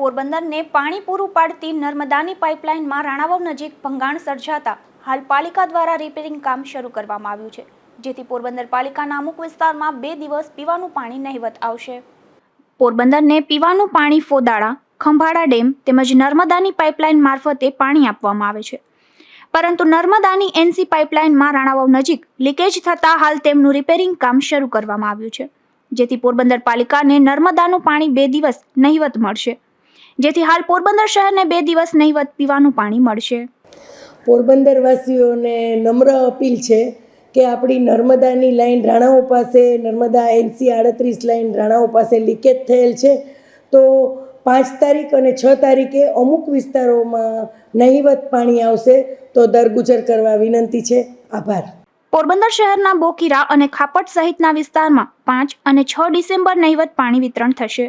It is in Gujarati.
પોરબંદરને પાણી પૂરું પાડતી નર્મદાની પાઇપલાઇનમાં રાણાવાવ નજીક ભંગાણ સર્જાતા હાલ પાલિકા દ્વારા રિપેરિંગ કામ શરૂ કરવામાં આવ્યું છે, જેથી પોરબંદર પાલિકાના અમુક વિસ્તારમાં બે દિવસ પીવાનું પાણી નહિવત આવશે. પોરબંદરને પીવાનું પાણી ફોદાળા ખંભાળા ડેમ તેમજ નર્મદાની પાઇપલાઇન મારફતે પાણી આપવામાં આવે છે. પરંતુ નર્મદાની એનસી પાઇપલાઇનમાં રાણાવાવ નજીક લીકેજ થતાં હાલ તેમનું રિપેરિંગ કામ શરૂ કરવામાં આવ્યું છે, જેથી પોરબંદર પાલિકાને નર્મદાનું પાણી બે દિવસ નહીવત મળશે. જેથી હાલ પોરબંદર શહેરને બે દિવસ નહીવત પીવાનું પાણી મળશે. પોરબંદરવાસીઓને નમ્ર અપીલ છે કે આપણી નર્મદાની લાઈન રાણાઓ પાસે નર્મદા એનસી આડત્રીસ લાઈન રાણાઓ પાસે લીકેજ થયેલ છે. તો પાંચ તારીખ અને છ તારીખે અમુક વિસ્તારોમાં નહીવત પાણી આવશે. તો દરગુજર કરવા વિનંતી છે. આભાર. પોરબંદર શહેરના બોકીરા અને ખાપટ સહિતના વિસ્તારમાં પાંચ અને છ ડિસેમ્બર નહિવત પાણી વિતરણ થશે.